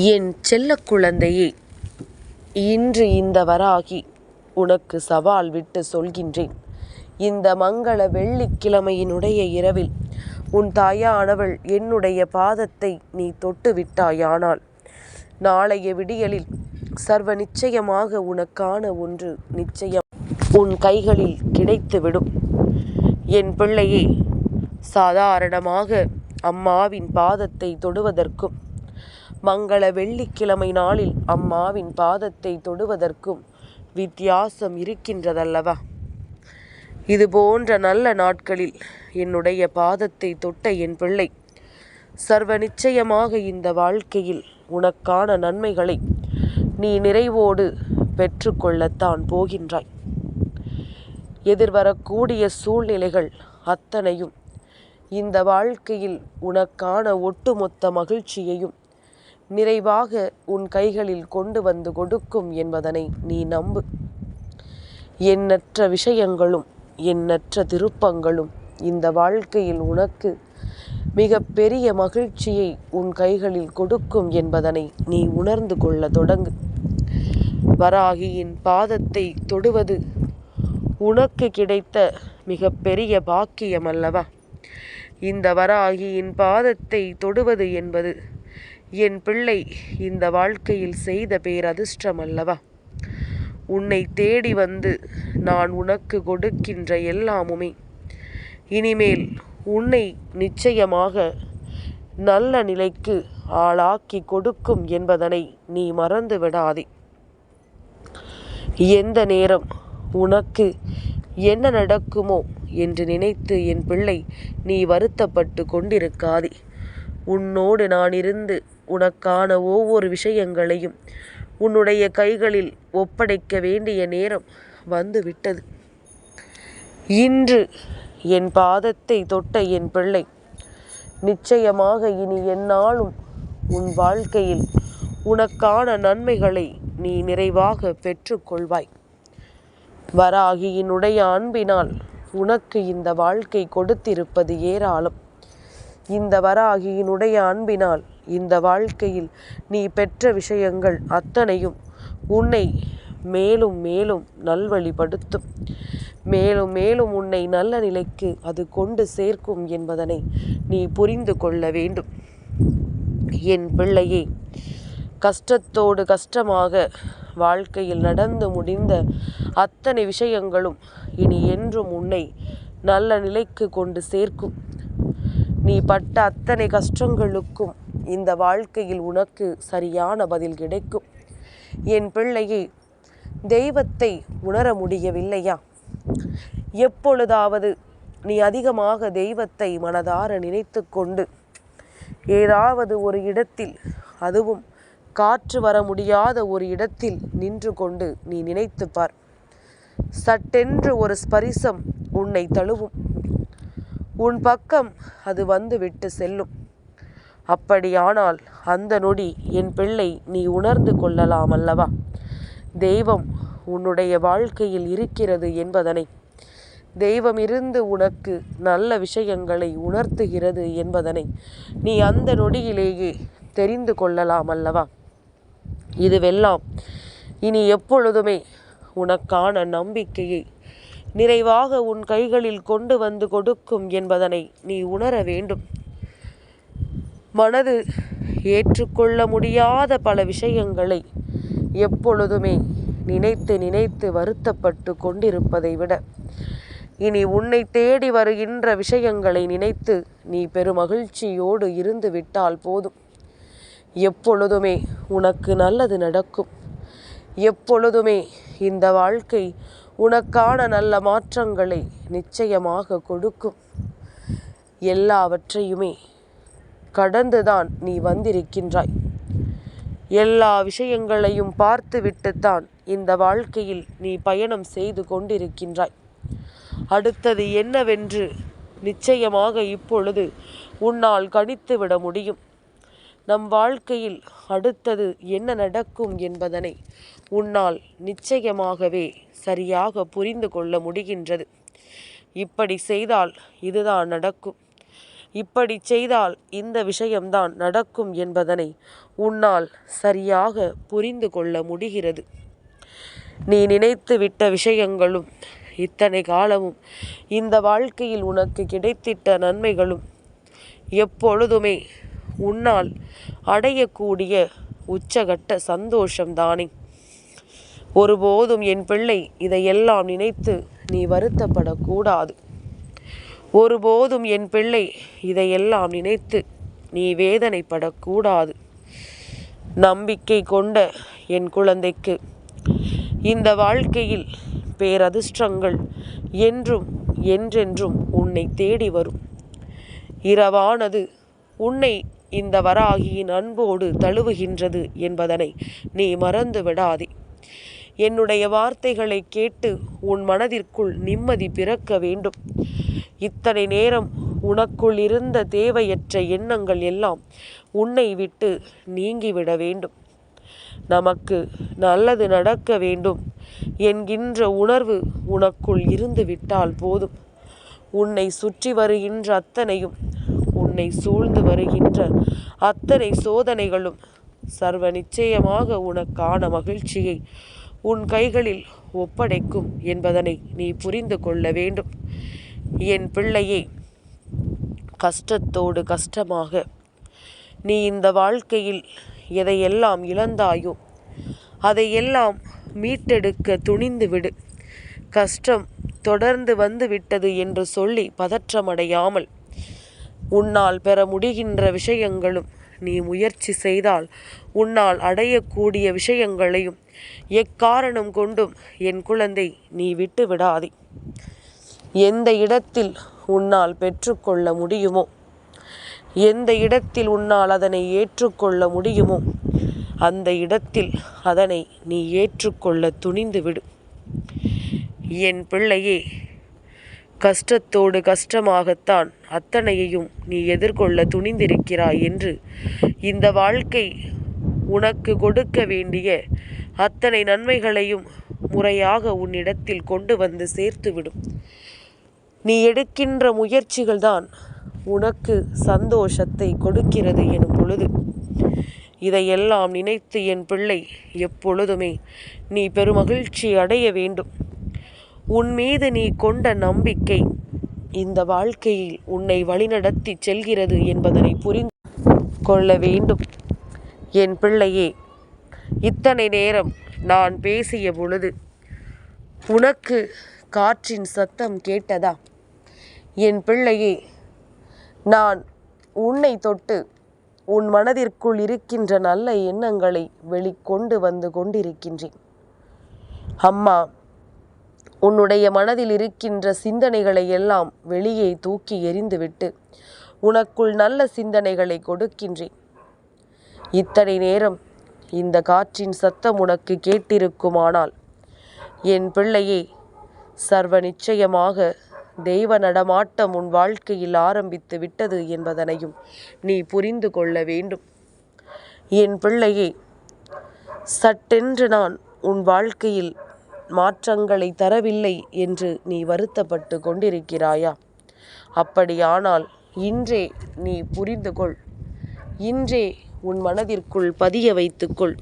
என் செல்ல குழந்தையே இன்று இந்த வராகி உனக்கு சவால் விட்டு சொல்கின்றேன். இந்த மங்கள வெள்ளிக்கிழமையினுடைய இரவில் உன் தாயானவள் என்னுடைய பாதத்தை நீ தொட்டு விட்டாயானால் நாளைய விடியலில் சர்வ நிச்சயமாக உனக்கான ஒன்று நிச்சயம் உன் கைகளில் கிடைத்துவிடும். என் பிள்ளையே சாதாரணமாக அம்மாவின் பாதத்தை தொடுவதற்கும் மங்கள வெள்ளிக்கிழமை நாளில் அம்மாவின் பாதத்தை தொடுவதற்கும் வித்தியாசம் இருக்கின்றதல்லவா? இது போன்ற நல்ல நாட்களில் என்னுடைய பாதத்தை தொட்ட என் பிள்ளை சர்வ நிச்சயமாக இந்த வாழ்க்கையில் உனக்கான நன்மைகளை நீ நிறைவோடு பெற்றுக்கொள்ளத்தான் போகின்றாய். எதிர்வரக்கூடிய சூழ்நிலைகள் அத்தனையும் இந்த வாழ்க்கையில் உனக்கான ஒட்டுமொத்த மகிழ்ச்சியையும் நிறைவாக உன் கைகளில் கொண்டு வந்து கொடுக்கும் என்பதனை நீ நம்பு. எண்ணற்ற விஷயங்களும் எண்ணற்ற திருப்பங்களும் இந்த வாழ்க்கையில் உனக்கு மிக பெரிய மகிழ்ச்சியை உன் கைகளில் கொடுக்கும் என்பதனை நீ உணர்ந்து கொள்ள தொடங்கு. வராகியின் பாதத்தை தொடுவது உனக்கு கிடைத்த மிக பெரிய பாக்கியம் அல்லவா இந்த வராகியின் பாதத்தை தொடுவது என்பது என் பிள்ளை இந்த வாழ்க்கையில் செய்த பேரதிர்ஷ்டம் அல்லவா உன்னை தேடி வந்து நான் உனக்கு கொடுக்கின்ற எல்லாமுமே. இனிமேல் உன்னை நிச்சயமாக நல்ல நிலைக்கு ஆளாக்கி கொடுக்கும் என்பதனை நீ மறந்து விடாதே. எந்த நேரம் உனக்கு என்ன நடக்குமோ என்று நினைத்து என் பிள்ளை நீ வருத்தப்பட்டு கொண்டிருக்காதே. உன்னோடு நான் இருந்து உனக்கான ஒவ்வொரு விஷயங்களையும் உன்னுடைய கைகளில் ஒப்படைக்க வேண்டிய நேரம் வந்துவிட்டது. இன்று என் பாதத்தை தொட்ட என் பிள்ளை நிச்சயமாக இனி என்னாலும் உன் வாழ்க்கையில் உனக்கான நன்மைகளை நீ நிறைவாக பெற்றுக்கொள்வாய். வராகியினுடைய அன்பினால் உனக்கு இந்த வாழ்க்கை கொடுத்திருப்பது ஏராளம். இந்த வராகியினுடைய அன்பினால் இந்த வாழ்க்கையில் நீ பெற்ற விஷயங்கள் அத்தனையும் உன்னை மேலும் மேலும் நல்வழிப்படுத்தும். மேலும் மேலும் உன்னை நல்ல நிலைக்கு அது கொண்டு சேர்க்கும் என்பதனை நீ புரிந்து கொள்ள வேண்டும். என் பிள்ளையே கஷ்டத்தோடு கஷ்டமாக வாழ்க்கையில் நடந்து முடிந்த அத்தனை விஷயங்களும் இனி என்றும் உன்னை நல்ல நிலைக்கு கொண்டு சேர்க்கும். நீ பட்ட அத்தனை கஷ்டங்களுக்கும் இந்த வாழ்க்கையில் உனக்கு சரியான பதில் கிடைக்கும். என் பிள்ளையை தெய்வத்தை உணர முடியவில்லையா? எப்பொழுதாவது நீ அதிகமாக தெய்வத்தை மனதார நினைத்து கொண்டு ஏதாவது ஒரு இடத்தில் அதுவும் காற்று வர முடியாத ஒரு இடத்தில் நின்று கொண்டு நீ நினைத்து பார். சட்டென்று ஒரு ஸ்பரிசம் உன்னை தழுவும். உன் பக்கம் அது வந்து விட்டு செல்லும். அப்படியானால் அந்த நொடி என் பிள்ளை நீ உணர்ந்து கொள்ளலாம் அல்லவா தெய்வம் உன்னுடைய வாழ்க்கையில் இருக்கிறது என்பதனை. தெய்வம் இருந்து உனக்கு நல்ல விஷயங்களை உணர்த்துகிறது என்பதனை நீ அந்த நொடியிலேயே தெரிந்து கொள்ளலாம் அல்லவா இதுவெல்லாம் இனி எப்பொழுதுமே உனக்கான நம்பிக்கையை நிறைவாக உன் கைகளில் கொண்டு வந்து கொடுக்கும் என்பதனை நீ உணர வேண்டும். மனது ஏற்றுக்கொள்ள முடியாத பல விஷயங்களை எப்பொழுதுமே நினைத்து நினைத்து வருத்தப்பட்டு கொண்டிருப்பதை விட இனி உன்னை தேடி வருகின்ற விஷயங்களை நினைத்து நீ பெருமகிழ்ச்சியோடு இருந்து விட்டால் போதும். எப்பொழுதுமே உனக்கு நல்லது நடக்கும். எப்பொழுதுமே இந்த வாழ்க்கை உனக்கான நல்ல மாற்றங்களை நிச்சயமாக கொடுக்கும். எல்லாவற்றையுமே கடந்துதான் நீ வந்திருக்கின்றாய். எல்லா விஷயங்களையும் பார்த்துவிட்டுத்தான் இந்த வாழ்க்கையில் நீ பயணம் செய்து கொண்டிருக்கின்றாய். அடுத்தது என்னவென்று நிச்சயமாக இப்பொழுது உன்னால் கணித்துவிட முடியும். நம் வாழ்க்கையில் அடுத்தது என்ன நடக்கும் என்பதனை உன்னால் நிச்சயமாகவே சரியாக புரிந்து கொள்ள முடிகின்றது. இப்படி செய்தால் இதுதான் நடக்கும். இப்படி செய்தால் இந்த விஷயம்தான் நடக்கும் என்பதனை உன்னால் சரியாக புரிந்து கொள்ள முடிகிறது. நீ நினைத்து விட்ட விஷயங்களும் இத்தனை காலமும் இந்த வாழ்க்கையில் உனக்கு கிடைத்திட்ட நன்மைகளும் எப்பொழுதுமே உன்னால் அடையக்கூடிய உச்சகட்ட சந்தோஷம்தானே. ஒருபோதும் என் பிள்ளை இதையெல்லாம் நினைத்து நீ வருத்தப்படக்கூடாது. ஒருபோதும் என் பிள்ளை இதையெல்லாம் நினைத்து நீ வேதனைப்படக்கூடாது. நம்பிக்கை கொண்ட என் குழந்தைக்கு இந்த வாழ்க்கையில் பேரதிர்ஷ்டங்கள் என்றும் என்றென்றும் உன்னை தேடி வரும். இரவானது உன்னை இந்த வராகியின் அன்போடு தழுவுகின்றது என்பதனை நீ மறந்து விடாதே. என்னுடைய வார்த்தைகளை கேட்டு உன் மனதிற்குள் நிம்மதி பிறக்க வேண்டும். இத்தனை நேரம் உனக்குள் இருந்த தேவையற்ற எண்ணங்கள் எல்லாம் உன்னை விட்டு நீங்கிவிட வேண்டும். நமக்கு நல்லது நடக்க வேண்டும் என்கின்ற உணர்வு உனக்குள் இருந்து விட்டால் போதும். உன்னை சுற்றி வருகின்ற அத்தனையும் உன்னை சூழ்ந்து வருகின்ற அத்தனை சோதனைகளும் சர்வ நிச்சயமாக உனக்கான மகிழ்ச்சியை உன் கைகளில் ஒப்படைக்கும் என்பதனை நீ புரிந்து கொள்ள வேண்டும். என் பிள்ளையே கஷ்டத்தோடு கஷ்டமாக. நீ இந்த வாழ்க்கையில் எதையெல்லாம் இழந்தாயோ அதையெல்லாம் மீட்டெடுக்க துணிந்து விடு கஷ்டம் தொடர்ந்து வந்து விட்டது என்று சொல்லி பதற்றமடையாமல் உன்னால் பெற முடிகின்ற விஷயங்களும் நீ முயற்சி செய்தால் உன்னால் அடையக்கூடிய விஷயங்களையும் எக்காரணம் கொண்டும் என் குழந்தை நீ விட்டு விடாதே எந்த இடத்தில் உன்னால் பெற்றுக்கொள்ள முடியுமோ? எந்த இடத்தில் உன்னால் அதனை ஏற்றுக்கொள்ள முடியுமோ? அந்த இடத்தில் அதனை நீ ஏற்றுக்கொள்ள துணிந்து விடு என் பிள்ளையே கஷ்டத்தோடு கஷ்டமாகத்தான் அத்தனையையும் நீ எதிர்கொள்ள துணிந்திருக்கிறாய் என்று இந்த வாழ்க்கை உனக்கு கொடுக்க வேண்டிய அத்தனை நன்மைகளையும் முறையாக உன்னிடத்தில் கொண்டு வந்து சேர்த்துவிடும். நீ எடுக்கின்ற முயற்சிகள்தான் உனக்கு சந்தோஷத்தை கொடுக்கிறது எனும் பொழுது. இதையெல்லாம் நினைத்து என் பிள்ளை எப்பொழுதுமே நீ பெருமகிழ்ச்சி அடைய வேண்டும். உன் மீது நீ கொண்ட நம்பிக்கை இந்த வாழ்க்கையில் உன்னை வழிநடத்தி செல்கிறது என்பதனை புரிந்து கொள்ள வேண்டும். என் பிள்ளையே இத்தனை நேரம் நான் பேசிய பொழுது உனக்கு காற்றின் சத்தம் கேட்டதா? என் பிள்ளையே நான் உன்னை தொட்டு உன் மனதிற்குள் இருக்கின்ற நல்ல எண்ணங்களை வெளிக்கொண்டு வந்து கொண்டிருக்கின்றேன். அம்மா உன்னுடைய மனதில் இருக்கின்ற சிந்தனைகளை எல்லாம் வெளியே தூக்கி எறிந்துவிட்டு உனக்குள் நல்ல சிந்தனைகளை கொடுக்கின்றேன். இத்தனை நேரம் இந்த காற்றின் சத்தம் உனக்கு கேட்டிருக்குமானால் என் பிள்ளையே சர்வ நிச்சயமாக தெய்வ நடமாட்டம் உன் வாழ்க்கையில் ஆரம்பித்து விட்டது என்பதனையும் நீ புரிந்து கொள்ள வேண்டும். என் பிள்ளையே சட்டென்று நான் உன் வாழ்க்கையில் மாற்றங்களை தரவில்லை என்று நீ வருத்தப்பட்டு கொண்டிருக்கிறாயா? அப்படியானால் இன்றே நீ புரிந்து கொள். இன்றே உன் மனதிற்குள் பதிய வைத்துக்கொள்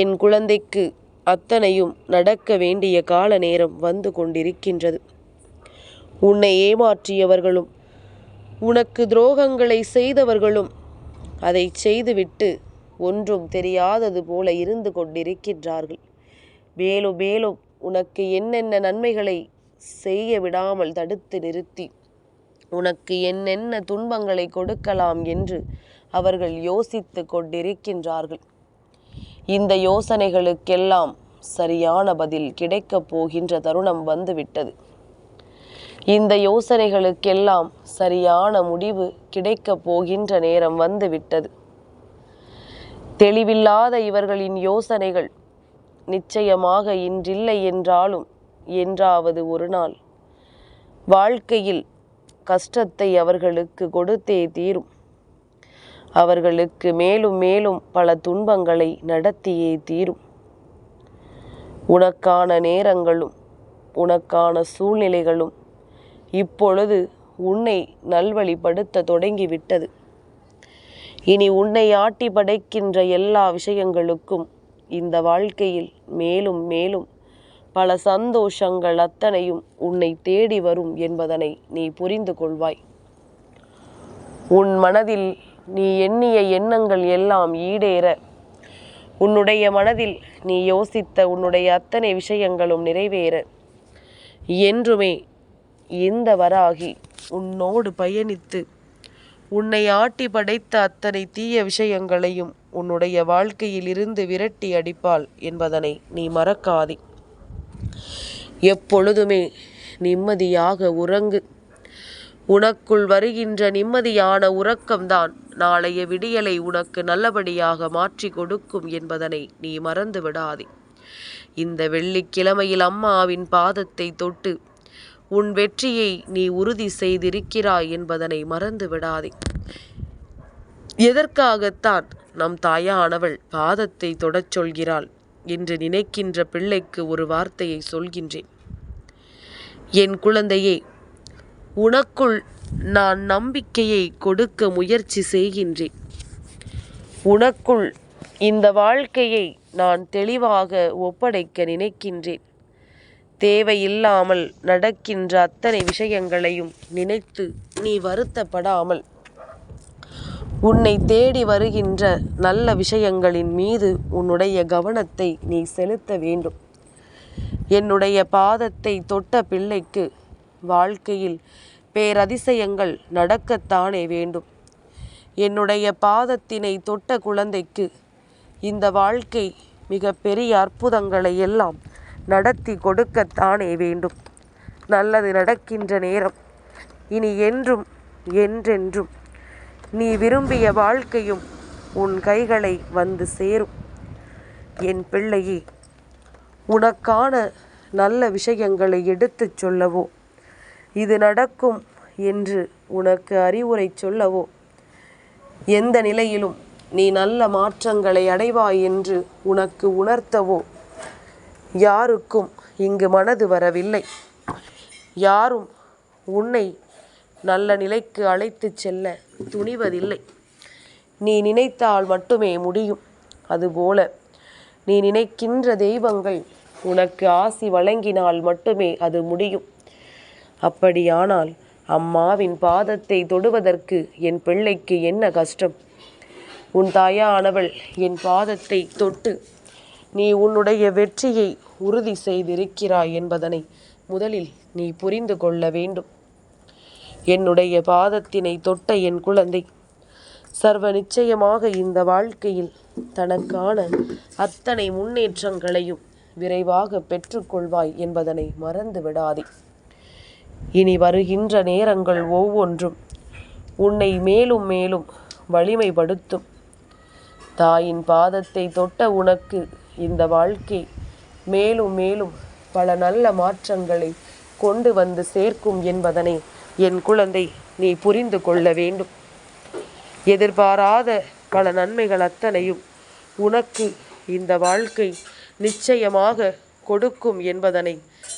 என் குழந்தைக்கு அத்தனையும் நடக்க வேண்டிய கால நேரம் வந்து கொண்டிருக்கின்றது. உன்னை ஏமாற்றியவர்களும் உனக்கு துரோகங்களை செய்தவர்களும் அதை செய்துவிட்டு ஒன்றும் தெரியாதது போல இருந்து கொண்டிருக்கின்றார்கள். மேலும் மேலும் உனக்கு என்னென்ன நன்மைகளை செய்ய விடாமல் தடுத்து நிறுத்தி உனக்கு என்னென்ன துன்பங்களை கொடுக்கலாம் என்று அவர்கள் யோசித்து கொண்டிருக்கின்றார்கள். இந்த யோசனைகளுக்கெல்லாம் சரியான பதில் கிடைக்கப் போகின்ற தருணம் வந்துவிட்டது. இந்த யோசனைகளுக்கெல்லாம் சரியான முடிவு கிடைக்கப் போகின்ற நேரம் வந்துவிட்டது. தெளிவில்லாத இவர்களின் யோசனைகள் நிச்சயமாக இன்றில்லை என்றாலும் என்றாவது ஒரு நாள் வாழ்க்கையில் கஷ்டத்தை அவர்களுக்கு கொடுத்தே தீரும். அவர்களுக்கு மேலும் மேலும் பல துன்பங்களை நடத்தியே தீரும். உனக்கான நேரங்களும் உனக்கான சூழ்நிலைகளும் இப்பொழுது உன்னை நல்வழிப்படுத்த தொடங்கிவிட்டது. இனி உன்னை ஆட்டி படைக்கின்ற எல்லா விஷயங்களுக்கும் இந்த வாழ்க்கையில் மேலும் மேலும் பல சந்தோஷங்கள் அத்தனையும் உன்னை தேடி வரும் என்பதனை நீ புரிந்து கொள்வாய். உன் மனதில் நீ எண்ணிய எண்ணங்கள் எல்லாம் ஈடேற உன்னுடைய மனதில் நீ யோசித்த உன்னுடைய அத்தனை விஷயங்களும் நிறைவேற. என்றுமே இந்த வராகி? உன்னோடு பயணித்து உன்னை ஆட்டி படைத்த அத்தனை தீய விஷயங்களையும் உன்னுடைய வாழ்க்கையில் இருந்து விரட்டி அடிப்பாள் என்பதனை நீ மறக்காதே. எப்பொழுதுமே நிம்மதியாக உறங்கு. உனக்குள் வருகின்ற நிம்மதியான உறக்கம்தான் நாளைய விடியலை உனக்கு நல்லபடியாக மாற்றி கொடுக்கும் என்பதனை நீ மறந்து விடாதே இந்த வெள்ளிக்கிழமையில் அம்மாவின் பாதத்தை தொட்டு உன் வெற்றியை நீ உறுதி செய்திருக்கிறாய் என்பதனை மறந்து விடாதே எதற்காகத்தான் நம் தாயானவள் பாதத்தை தொடச் சொல்கிறாள் என்று நினைக்கின்ற பிள்ளைக்கு ஒரு வார்த்தையை சொல்கின்றேன். என் குழந்தையே உனக்குள் நான் நம்பிக்கையை கொடுக்க முயற்சி செய்கின்றேன். உனக்குள் இந்த வாழ்க்கையை நான் தெளிவாக ஒப்படைக்க நினைக்கின்றேன். தேவையில்லாமல் நடக்கின்ற அத்தனை விஷயங்களையும் நினைத்து நீ வருத்தப்படாமல் உன்னை தேடி வருகின்ற நல்ல விஷயங்களின் மீது உன்னுடைய கவனத்தை நீ செலுத்த வேண்டும். என்னுடைய பாதத்தை தொட்ட பிள்ளைக்கு வாழ்க்கையில் பேரதிசயங்கள் நடக்கத்தானே வேண்டும். என்னுடைய பாதத்தினை தொட்ட குழந்தைக்கு இந்த வாழ்க்கை மிக பெரிய அற்புதங்களை எல்லாம் நடத்தி கொடுக்கத்தானே வேண்டும். நல்லது நடக்கின்ற நேரம். இனி என்றும் என்றென்றும் நீ விரும்பிய வாழ்க்கையும் உன் கைகளை வந்து சேரும். என் பிள்ளையே உனக்கான நல்ல விஷயங்களை எடுத்துச் சொல்லவோ? இது நடக்கும் என்று உனக்கு அறிவுரை சொல்லவோ? எந்த நிலையிலும் நீ நல்ல மாற்றங்களை அடைவாய் என்று உனக்கு உணர்த்தவோ? யாருக்கும் இங்கு மனது வரவில்லை. யாரும் உன்னை நல்ல நிலைக்கு அழைத்துச் செல்ல துணிவதில்லை. நீ நினைத்தால் மட்டுமே முடியும். அதுபோல நீ நினைக்கின்ற தெய்வங்கள் உனக்கு ஆசி வழங்கினால் மட்டுமே அது முடியும். அப்படியானால் அம்மாவின் பாதத்தை தொடுவதற்கு என் பிள்ளைக்கு என்ன கஷ்டம்? உன் தாயானவள் என் பாதத்தை தொட்டு நீ உன்னுடைய வெற்றியை உறுதி செய்திருக்கிறாய் என்பதனை முதலில் நீ புரிந்து கொள்ள வேண்டும். என்னுடைய பாதத்தினை தொட்ட என் குழந்தை சர்வ நிச்சயமாக இந்த வாழ்க்கையில் தனக்கான அத்தனை முன்னேற்றங்களையும் விரைவாக பெற்றுக்கொள்வாய் என்பதனை மறந்து விடாதே. இனி வருகின்ற நேரங்கள் ஒவ்வொன்றும் உன்னை மேலும் மேலும் வலிமைப்படுத்தும். தாயின் பாதத்தை தொட்ட உனக்கு இந்த வாழ்க்கை. மேலும் மேலும் பல நல்ல மாற்றங்களை கொண்டு வந்து சேர்க்கும் என்பதனை என் குழந்தை நீ புரிந்து கொள்ள வேண்டும். எதிர்பாராத பல நன்மைகள் அத்தனையும் உனக்கு இந்த வாழ்க்கை நிச்சயமாக கொடுக்கும் என்பதனை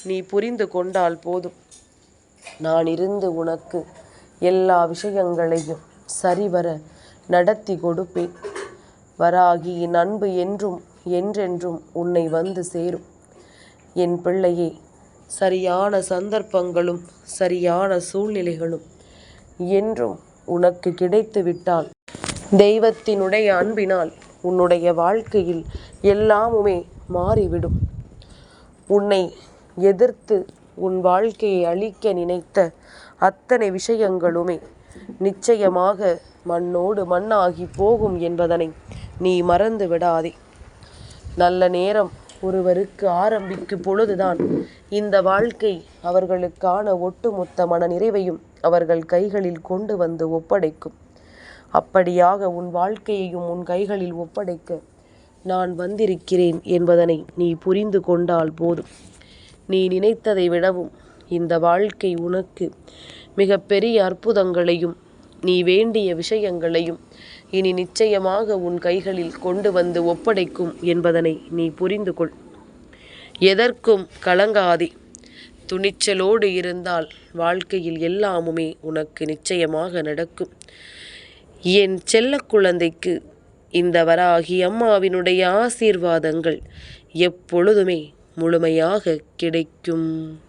நீ புரிந்து கொண்டால் போதும். நான் இருந்து உனக்கு எல்லா விஷயங்களையும் சரிவர நடத்தி கொடுப்பேன். வராகியின் அன்பு என்றும் என்றென்றும் உன்னை வந்து சேரும். என் பிள்ளையே சரியான சந்தர்ப்பங்களும் சரியான சூழ்நிலைகளும் என்றும் உனக்கு கிடைத்து விட்டால் தெய்வத்தினுடைய அன்பினால் உன்னுடைய வாழ்க்கையில் எல்லாமுமே மாறிவிடும். உன்னை எதிர்த்து உன் வாழ்க்கையை அழிக்க நினைத்த அத்தனை விஷயங்களுமே நிச்சயமாக மண்ணோடு மண்ணாகி போகும் என்பதனை நீ மறந்து விடாதே. நல்ல நேரம் ஒருவருக்கு ஆரம்பிக்கும் பொழுதுதான் இந்த வாழ்க்கை அவர்களுக்கான ஒட்டுமொத்த மன நிறைவையும் அவர்கள் கைகளில் கொண்டு வந்து ஒப்படைக்கும். அப்படியாக உன் வாழ்க்கையையும் உன் கைகளில் ஒப்படைக்க நான் வந்திருக்கிறேன் என்பதனை நீ புரிந்து கொண்டால் போதும். நீ நினைத்ததை விடவும் இந்த வாழ்க்கை உனக்கு மிகப்பெரிய அற்புதங்களையும் நீ வேண்டிய விஷயங்களையும் இனி நிச்சயமாக உன் கைகளில் கொண்டு வந்து ஒப்படைக்கும் என்பதனை நீ புரிந்து கொள். எதற்கும் கலங்காதே. துணிச்சலோடு இருந்தால் வாழ்க்கையில் எல்லாமுமே உனக்கு நிச்சயமாக நடக்கும். என் செல்ல குழந்தைக்கு இந்த வராகி அம்மாவினுடைய ஆசீர்வாதங்கள் எப்பொழுதுமே முழுமையாக கிடைக்கும்.